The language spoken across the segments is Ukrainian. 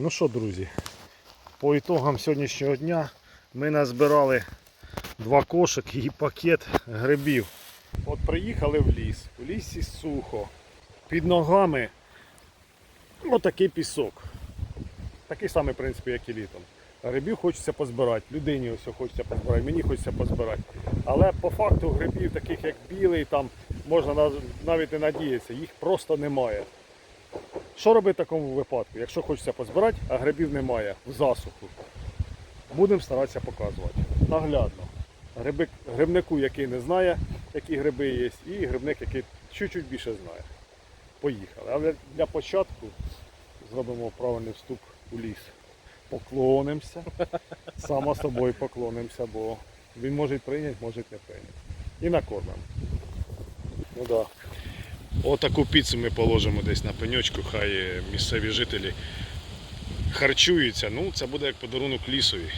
Ну що, друзі, по ітогам сьогоднішнього дня ми назбирали два кошики і пакет грибів. От приїхали в ліс. У лісі сухо. Під ногами отакий пісок. Такий самий, в принципі, як і літом. Грибів хочеться позбирати, людині ось хочеться позбирати, мені хочеться позбирати. Але по факту грибів, таких як білий, там можна навіть не надіятися, їх просто немає. Що робити в такому випадку? Якщо хочеться позбирати, а грибів немає в засуху, будемо старатися показувати. Наглядно. Гриби, грибнику, який не знає, які гриби є, і грибник, який чуть-чуть більше знає. Поїхали. Але для початку зробимо правильний вступ у ліс. Поклонимося. Само собою поклонимося, бо він може прийняти, може не прийняти. І накормимо. Ну да. Отаку піцу ми положимо десь на пеньочку, хай місцеві жителі харчуються. Ну, це буде як подарунок лісові.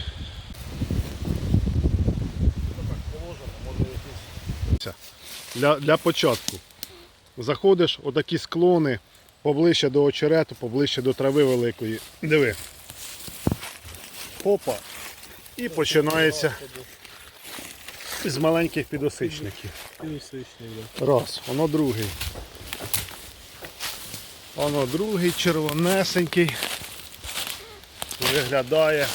Для, для початку. Заходиш, отакі склони, поближче до очерету, поближче до трави великої. Диви. Опа. І починається з маленьких підосичників. Раз, воно другий. Воно другий, червонесенький. Виглядає.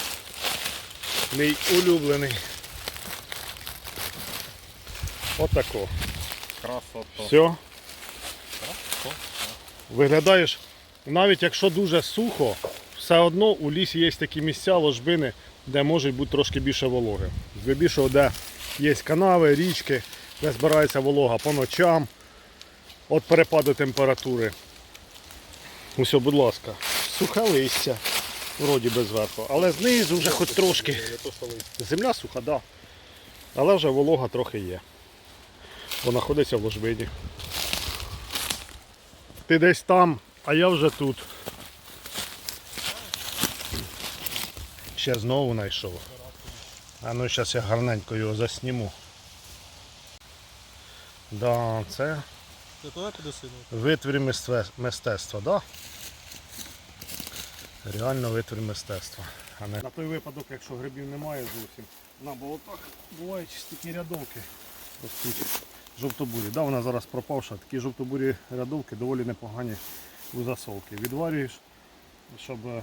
Мій улюблений. Отако. Красота. Все. Виглядаєш, навіть якщо дуже сухо, все одно у лісі є такі місця, ложбини, де може бути трошки більше вологи. Здебільшого, де є канави, річки, де збирається волога по ночам, від перепаду температури. Усе, будь ласка, сухе листя, вроді без зверху, але знизу вже хоч трошки. Земля суха. Да. Але вже волога трохи є. Бо знаходиться в ложбині. Ти десь там, а я вже тут. Ще знову знайшов. А ну зараз я гарненько його засніму. Да, це витвір мистецтва, да? Реально витвір мистецтва. А не... На той випадок, якщо грибів немає зовсім, на болотах бувають такі рядовки. Ростуть жовтобурі. Да, вона зараз пропавша. Такі жовтобурі рядовки доволі непогані у засолки. Відварюєш, щоб е,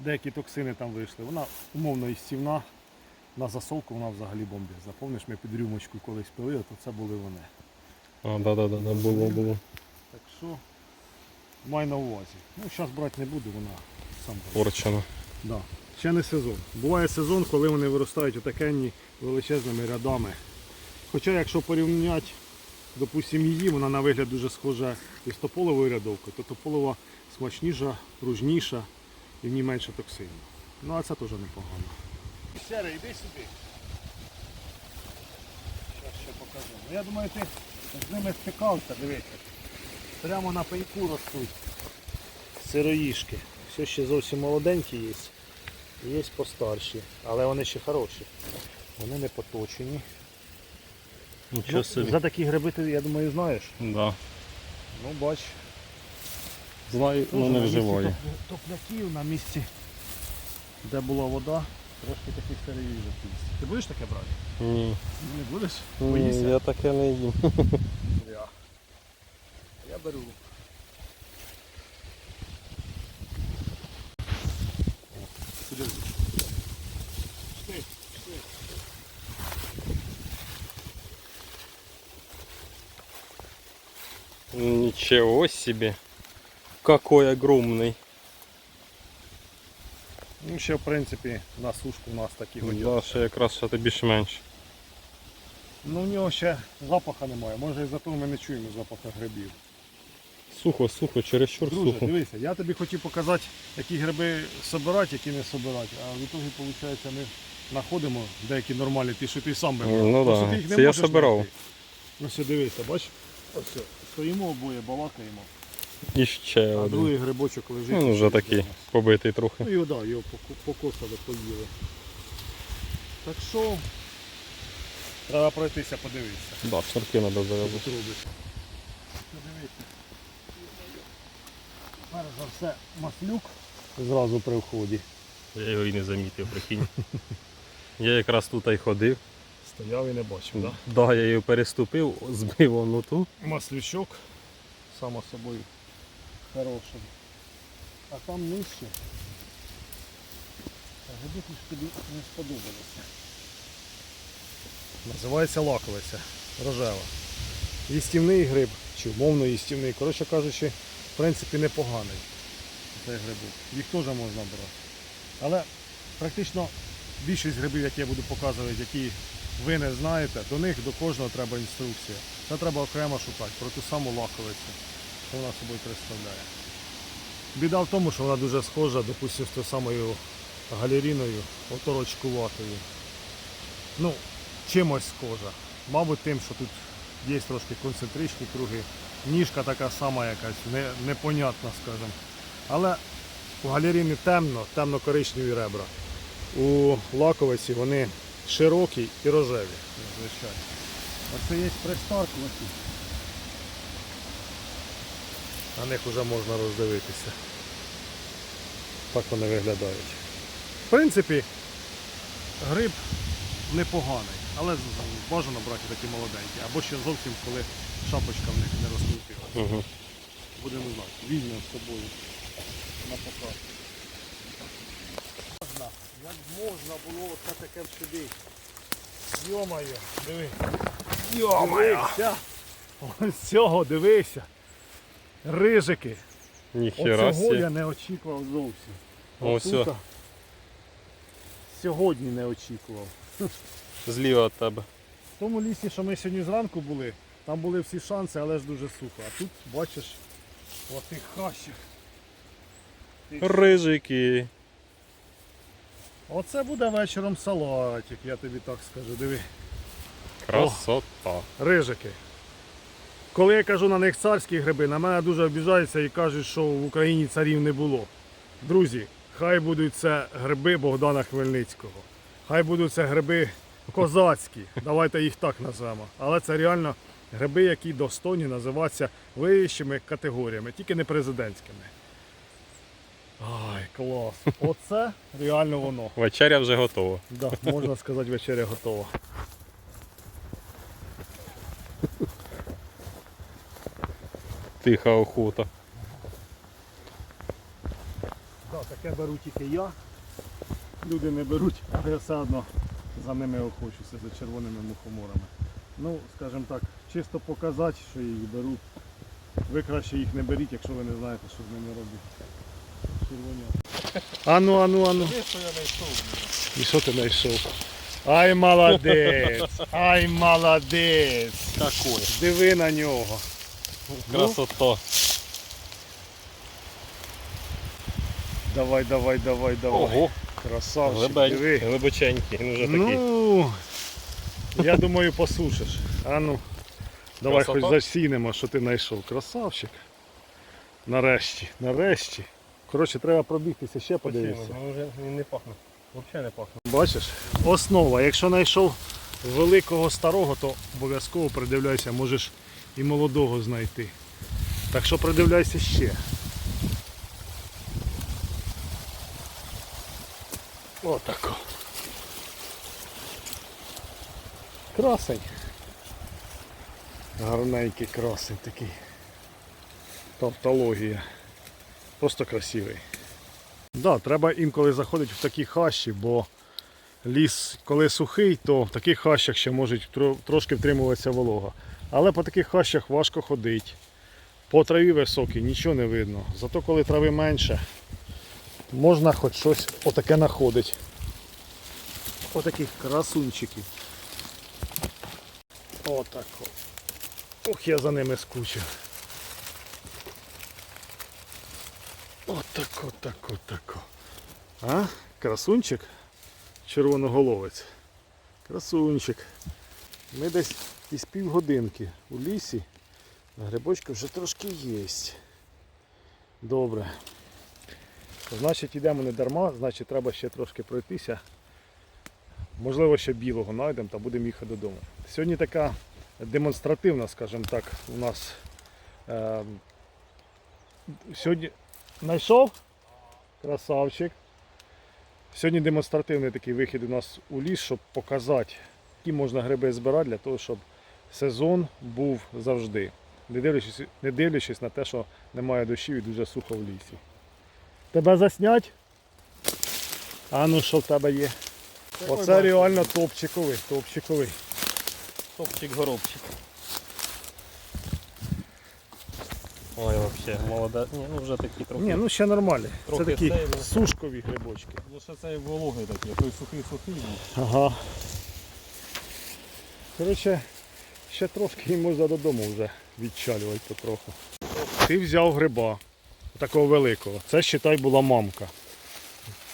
деякі токсини там вийшли. Вона умовно істівна. На засолку вона взагалі бомбить. Запомниш, ми під рюмочку колись пили, то це були вони. А, да, да, да, да, було, було. Так що май на увазі. Ну, зараз брати не буду, вона сам. бачиш. Порчено. Да. Ще не сезон. Буває сезон, коли вони виростають отакенні величезними рядами. Хоча якщо порівняти, допустимо, її, вона на вигляд дуже схожа із тополовою рядовкою, то тополова смачніша, пружніша і в ній менше токсинів. Ну а це теж непогано. Сяре, йди сюди. Зараз ще покажу. Ну, я думаю, ти з ними стикався, дивіться. Прямо на пеньку ростуть сироїшки. Все ще зовсім молоденькі є. Є постарші, але вони ще хороші. Вони не поточені. Нічого Ну, собі. за такі гриби ти, я думаю, знаєш. Да. Ну бач. Знаю, Тоже не вживаю. топ- Топляків на місці, де була вода, трошки таких сироїжок є. Ти будеш таке брати? Ні. Не будеш? Ні, Боїшся? я таке не їм. Я. Я беру. Сюди. Сюди, сюди. Ничего себе. Какой огромный. Ну, ще в принципі на сушку у нас такі Да, ще якраз що ти більш-менш. Ну в нього ще запаха немає. Може і за того ми не чуємо запаха грибів. Сухо, сухо, чересчур Друже, сухо. дивися, я тобі хотів показати, які гриби собирати, які не собирати. А в ітогі, виходить, ми знаходимо деякі нормальні, ті, що ти сам би. Ну да, Просто ти їх не це я можеш собирав. знайти. Ну все, дивися, бач. Ось, стоїмо обоє, балакаємо. І ще А один. другий грибочок лежить. Він вже такий побитий трохи. Ну його, да, його покосили, поїли. Так що треба пройтися, подивитися. Да, шнурки треба зав'язати. Подивіться. Перш за все маслюк. зразу при вході. Я його і не замітив, прикинь. Я якраз тут і ходив. Стояв і не бачив, так? Да, я його переступив, збив он ту. Маслючок, само собою, хороший. А там нижче. Тобі не сподобалися. Називається лаковиця, рожева. Їстівний гриб, чи умовно їстівний. Коротше кажучи, в принципі непоганий цей грибок. Їх теж можна брати. Але практично більшість грибів, які я буду показувати, які ви не знаєте, до них до кожного треба інструкція. Це треба окремо шукати про ту саму лаковицю, що вона собою представляє. Біда в тому, що вона дуже схожа, допустимо, з тою самою галеріною, оторочкуватою. Ну, чимось схожа. Мабуть, тим, що тут є трошки концентричні круги. Ніжка така сама якась, не, непонятна, скажімо. Але у галеріни темно, темно-коричневі ребра. У лаковиці вони широкі і рожеві, звичайно. Оце є пристаркувати. На них вже можна роздивитися. Так вони виглядають. В принципі, гриб непоганий, але бажано брати такі молоденькі. Або ще зовсім коли шапочка в них не розкрутилася. Угу. Будемо знати. Візьмемо з собою на показ. Можна, як можна було оце таке в сюди. Йомаю, диви. Дивися. Ось цього дивися. Рижики. Ніхера Оцього я не очікував зовсім. О, Отута все. Сьогодні не очікував. Зліва від тебе. В тому лісі, що ми сьогодні зранку були, там були всі шанси, але ж дуже сухо. А тут бачиш в тих хащах. Рижики. Оце буде вечором салатик, я тобі так скажу. Диви. Красота. Рижики. Коли я кажу на них царські гриби, на мене дуже обіжаються і кажуть, що в Україні царів не було. Друзі, хай будуть це гриби Богдана Хмельницького. Хай будуть це гриби козацькі. Давайте їх так назвемо. Але це реально гриби, які достойні називатися вищими категоріями, тільки не президентськими. Ай, клас. Оце реально воно. Вечеря вже готова. Да, можна сказати, вечеря готова. Тиха охота. Так, таке беру тільки я. Люди не беруть, але я все одно за ними охочуся, за червоними мухоморами. Ну, скажімо так, чисто показати, що я їх беру. Ви краще їх не беріть, якщо ви не знаєте, що з ними робити. Червоні. Ану, ану, ану. що я знайшов? І що ти знайшов? Ай молодець! Ай молодець! Такой. Диви на нього. Красота. Давай, давай, давай, давай. Ого, Красавчик, глибень, диви. глибоченький. Він вже такий. Ну, я думаю, посушиш. А ну, давай Красота. хоч засінемо, що ти знайшов. Красавчик. Нарешті, нарешті. Коротше, треба пробігтися, ще подивитися. Він вже він не пахне. Взагалі не пахне. Бачиш? Основа. Якщо знайшов великого старого, то обов'язково придивляйся, можеш і молодого знайти. Так що придивляйся ще. Отако. Красень. Гарненький красень такий. Тавтологія. Просто красивий. Да, треба інколи заходити в такі хащі, бо ліс, коли сухий, то в таких хащах ще може трошки втримуватися волога. Але по таких хащах важко ходити. По траві високій нічого не видно. Зато коли трави менше, можна хоч щось отаке знаходити. Отаких красунчиків. Отако. Ох, я за ними скучив. Отако, тако, тако. А? Красунчик? Червоноголовець. Красунчик. Ми десь із півгодинки у лісі. Грибочки вже трошки є. Добре. Значить йдемо не дарма, значить треба ще трошки пройтися. Можливо, ще білого знайдемо та будемо їхати додому. Сьогодні така демонстративна, скажімо так, у нас. Е, сьогодні Знайшов? Красавчик. Сьогодні демонстративний такий вихід у нас у ліс, щоб показати, які можна гриби збирати для того, щоб сезон був завжди. Не дивлячись, не дивлячись на те, що немає дощів і дуже сухо в лісі. Тебе заснять? А ну що в тебе є? Оце реально топчиковий, топчиковий. Топчик-горобчик. Ой, вообще, молода. Ні, ну вже такі трохи. Ні, ну ще нормально. Це Трохи такі ну. сушкові грибочки. Ну ще цей вологий такий, той сухий-сухий. був. Ага. Коротше, ще трошки і можна додому вже відчалювати потроху. Ти взяв гриба, такого великого. Це, считай, була мамка.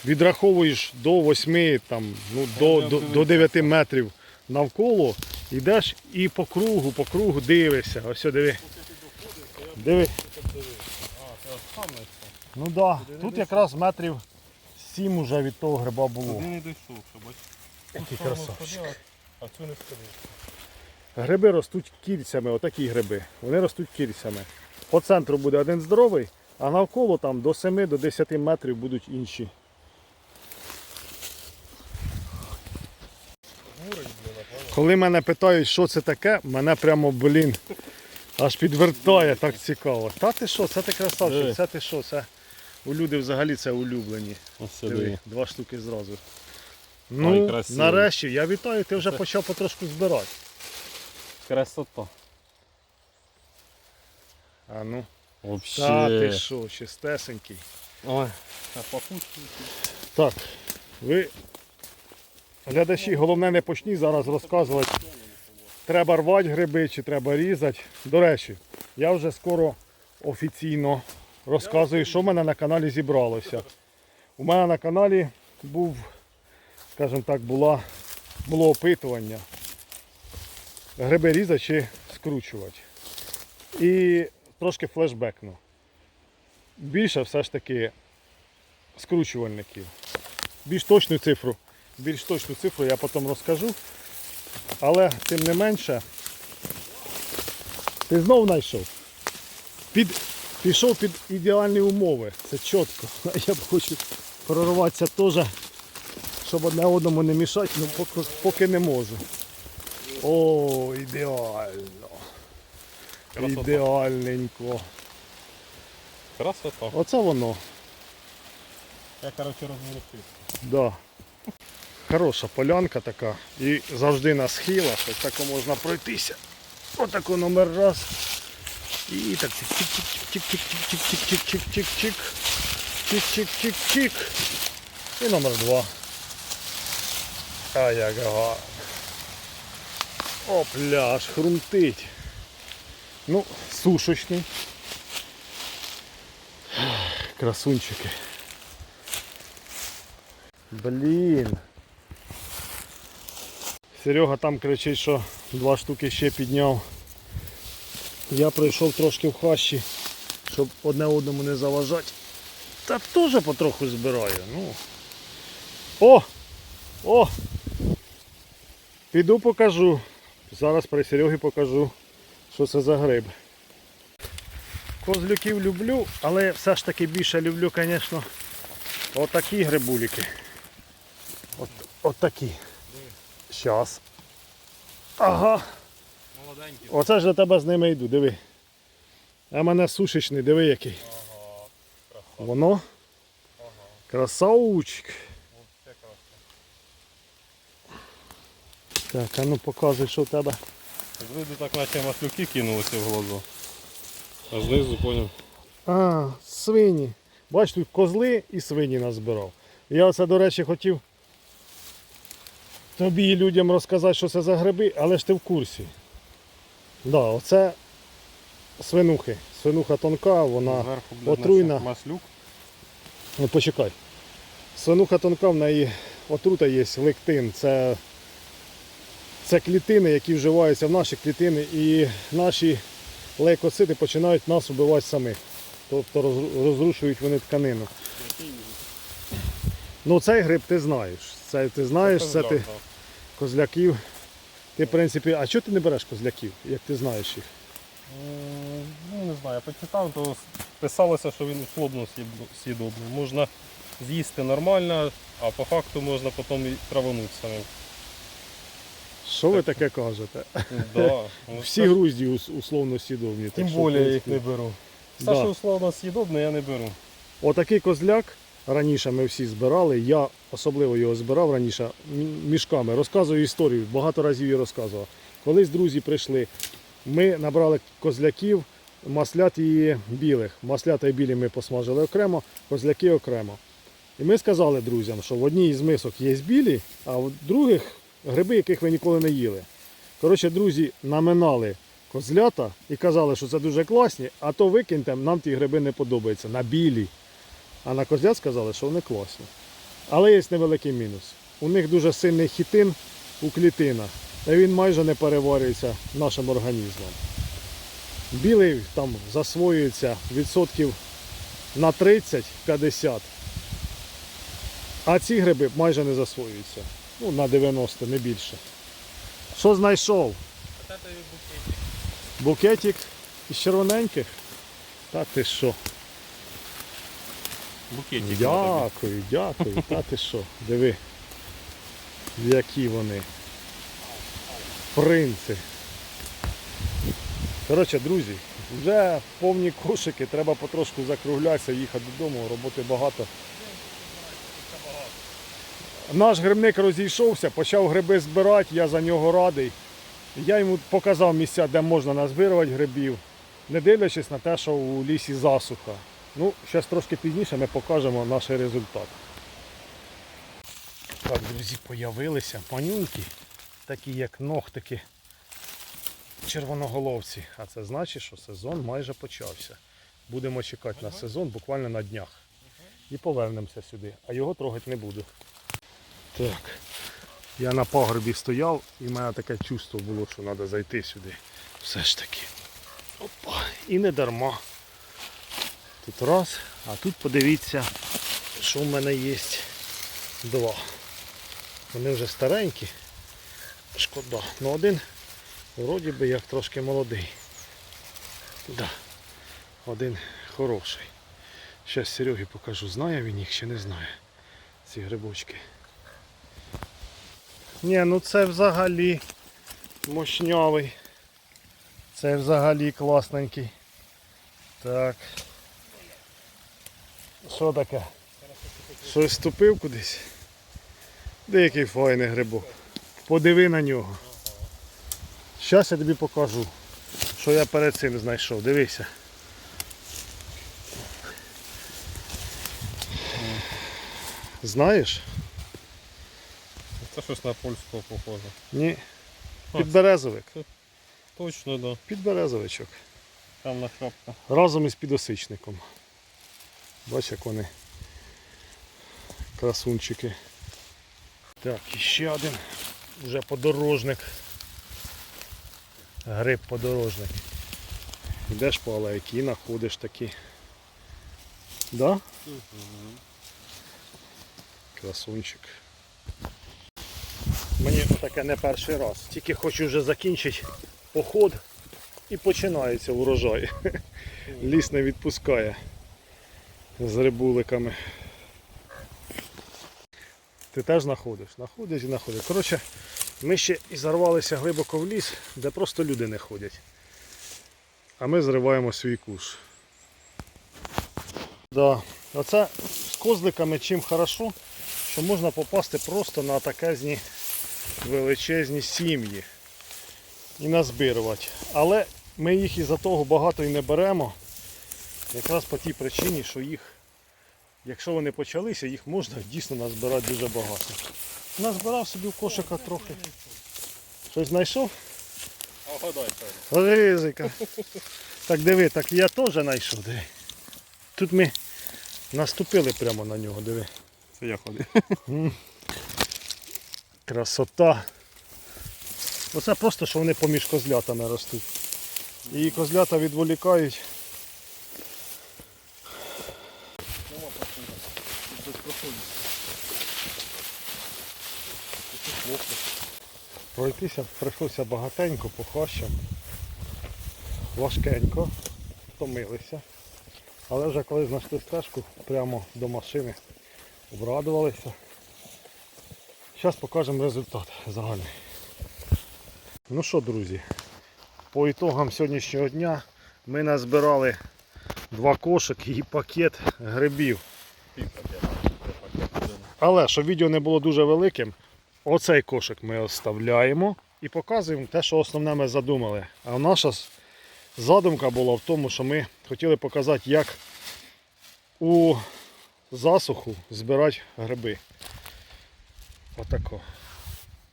Відраховуєш до 8, там, ну, до, до, до 9 метрів навколо, йдеш і по кругу, по кругу дивишся. Ось диви. Диви. Ну так, да. тут якраз метрів 7 уже від того гриба було. Туди не дійшов, що бач. Який красавчик. А цю не сходив. Гриби ростуть кільцями, отакі гриби. Вони ростуть кільцями. По центру буде один здоровий, а навколо там до 7 до 10 метрів будуть інші. Коли мене питають, що це таке, мене прямо, блін, аж підвертає, так цікаво. Та ти що, це ти красавчик, Диви. це ти що, це у люди взагалі це улюблені. Ось Диви, два штуки зразу. Ну, красивий. нарешті, я вітаю, ти вже почав потрошку збирати. Красота. А ну. Та Вообще. ти що, чистесенький. Ой. А. Так, ви, глядачі, головне не почніть зараз розказувати, треба рвати гриби чи треба різати. До речі, я вже скоро офіційно розказую, що в мене на каналі зібралося. У мене на каналі був, скажімо так, була, було опитування. Гриби різати чи скручувати. І трошки флешбекну. Більше все ж таки скручувальників. Більш точну цифру, більш точну цифру я потім розкажу. Але тим не менше, ти знов знайшов. Під, пішов під ідеальні умови. Це чітко. Я б хочу прорватися теж, щоб одне одному не мішати, але поки, поки не можу. О, ідеально. Красота. Ідеальненько. Красота. Оце воно. Я, коротше, розмістив. Да. Хороша полянка така. І завжди на схилах. Ось тако можна пройтися. Отако номер раз. І так чик-чик-чик-чик-чик-чик-чик-чик-чик-чик. Чик-чик-чик-чик. І номер два. А як гарно. О, пляж, хрумтить. Ну, сушечний. Красунчики. Блін. Серега там кричить, що два штуки ще підняв. Я пройшов трошки в хащі, щоб одне одному не заважати. Та теж потроху збираю. Ну. О! О! Піду покажу. Зараз при Серегі покажу, що це за гриб. Козлюків люблю, але все ж таки більше люблю, звісно, отакі грибуліки. От, от такі. Щас. Ага. Молоденький. Оце ж до тебе з ними йду, диви. А мене сушечний, диви який. Воно. Красавчик. Це красота. Так, а ну показуй, що в тебе. З виду так наче маслюки кинулися в глаза. А знизу поняв. А, свині. Бач, тут козли і свині назбирав. Я оце, до речі, хотів тобі і людям розказати, що це за гриби, але ж ти в курсі. Да, оце свинухи. Свинуха тонка, вона. Зверху, отруйна. маслюк. Ну почекай. Свинуха тонка, в неї отрута є лектин. Це, це клітини, які вживаються в наші клітини, і наші лейкоцити починають нас убивати самих. Тобто розрушують вони тканину. Ну цей гриб ти знаєш. Це ти знаєш, це ти козляків. Ти, в принципі, а чого ти не береш козляків, як ти знаєш їх? Ну не знаю, я почитав, то писалося, що він хлопно з'їдобний. Можна з'їсти нормально, а по факту можна потім і траванути самим. Що ви таке кажете? Да. Ну, Всі грузді условно сідовні. Тим більше я їх не беру. Да. Все, що условно съїдобне, я не беру. Отакий козляк раніше ми всі збирали. Я особливо його збирав раніше мішками. Розказую історію, багато разів її розказував. Колись друзі прийшли, ми набрали козляків, маслят і білих. Маслята і білі ми посмажили окремо, козляки окремо. І ми сказали друзям, що в одній із мисок є білі, а в других гриби, яких ви ніколи не їли. Коротше, друзі наминали козлята і казали, що це дуже класні, а то викиньте, нам ті гриби не подобаються. На білі. А на козлят сказали, що вони класні. Але є невеликий мінус. У них дуже сильний хітин у клітинах, та він майже не переварюється нашим організмом. Білий там засвоюється відсотків на 30-50. А ці гриби майже не засвоюються. Ну, на 90, не більше. Що знайшов? Букетик із червоненьких? Та ти що? Букетик. Дякую, дякую. Та ти що? Диви, які вони. Принци. Коротше, друзі, вже повні кошики, треба потрошку закруглятися, їхати додому, роботи багато. Наш грибник розійшовся, почав гриби збирати, я за нього радий. Я йому показав місця, де можна назбирувати грибів, не дивлячись на те, що у лісі засуха. Ну, зараз трошки пізніше ми покажемо наш результат. Так, друзі, появилися панюньки, такі як ногтики червоноголовці. А це значить, що сезон майже почався. Будемо чекати на сезон буквально на днях. І повернемося сюди, а його трогати не буду. Так. Я на пагорбі стояв і в мене таке чувство було, що треба зайти сюди. Все ж таки. Опа. І не дарма. Тут раз, а тут подивіться, що в мене є два. Вони вже старенькі. Шкода. Ну один вроді би як трошки молодий. Да. Один хороший. Зараз Серегі покажу, знає він їх чи не знає. Ці грибочки. Ні, ну це взагалі мощнявий. Це взагалі класненький. Так. Що таке? Щось вступив кудись? Деякий файний грибок. Подиви на нього. Зараз я тобі покажу, що я перед цим знайшов. Дивися. Знаєш? Це щось на польського похоже. Ні. Підберезовик. Точно, так. да. Підберезовичок. Там на шапка. Разом із підосичником. Бач, як вони красунчики. Так, і ще один вже подорожник. Гриб подорожник. Йдеш по алейки, знаходиш такі. Да? Красунчик. Мені таке не перший раз. Тільки хочу вже закінчити поход і починається урожай. Ліс не відпускає з рибуликами. Ти теж знаходиш? Знаходиш і знаходиш. Коротше, ми ще і зарвалися глибоко в ліс, де просто люди не ходять. А ми зриваємо свій куш. Да. Оце з козликами чим хорошо, що можна попасти просто на таkezні величезні сім'ї і назбирувати. Але ми їх із-за того багато і не беремо. Якраз по тій причині, що їх, якщо вони почалися, їх можна дійсно назбирати дуже багато. Назбирав собі в кошика трохи. Щось знайшов? Ризика. Так диви, так я теж знайшов, диви. Тут ми наступили прямо на нього, диви. Це я ходив. Красота. Оце просто, що вони поміж козлятами ростуть. І козлята відволікають. Пройтися прийшлося багатенько по хащам. Важкенько. Втомилися. Але вже коли знайшли стежку прямо до машини, обрадувалися. Зараз покажемо результат загальний. Ну що, друзі, по ітогам сьогоднішнього дня ми назбирали два кошики і пакет грибів. Але щоб відео не було дуже великим, оцей кошик ми оставляємо і показуємо те, що основне ми задумали. А наша задумка була в тому, що ми хотіли показати, як у засуху збирати гриби. Отако.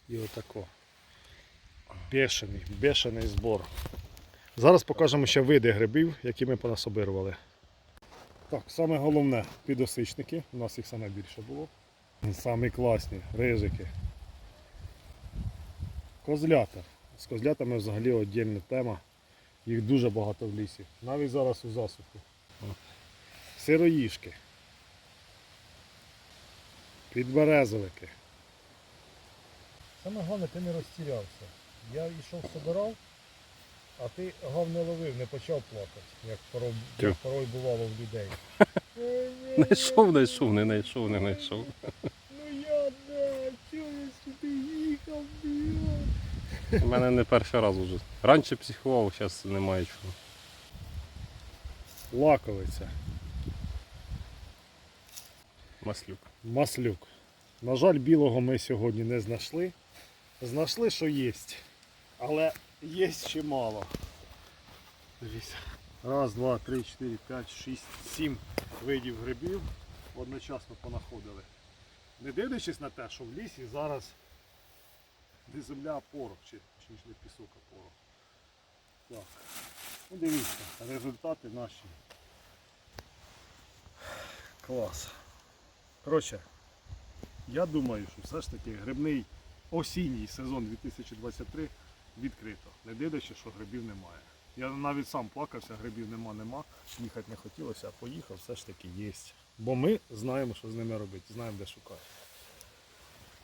І отако. Бешений, бешений збор. Зараз покажемо ще види грибів, які ми понасобирували. Так, саме головне підосичники. У нас їх саме більше було. Самі класні, рижики. Козлята. З козлятами взагалі віддільна тема. Їх дуже багато в лісі. Навіть зараз у засуху. Сироїшки. Підберезовики. Саме головне, ти не розтірявся. Я йшов собирав, а ти гав не ловив, не почав плакати, як порой, Тю. порой бувало в людей. Найшов, знайшов, не знайшов, не знайшов. Ну я не, чого я сюди їхав? У мене не перший раз уже. Раніше психував, зараз немає чого. Лаковиця, Маслюк. маслюк. На жаль, білого ми сьогодні не знайшли. Знайшли, що є. Але є ще мало. Дивіться. Раз, два, три, чотири, п'ять, шість, сім видів грибів одночасно понаходили. Не дивлячись на те, що в лісі зараз не земля, а порох, чи, чи не пісок, а порох. Так. Ну дивіться, результати наші. Клас. Коротше, я думаю, що все ж таки грибний осінній сезон 2023 відкрито. Не дивлячись, що грибів немає. Я навіть сам плакався, грибів нема, нема. Їхати не хотілося, а поїхав, все ж таки є. Бо ми знаємо, що з ними робити, знаємо, де шукати.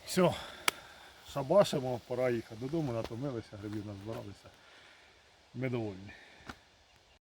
Все, шабашимо, пора їхати додому, натомилися, грибів назбиралися. Ми довольні.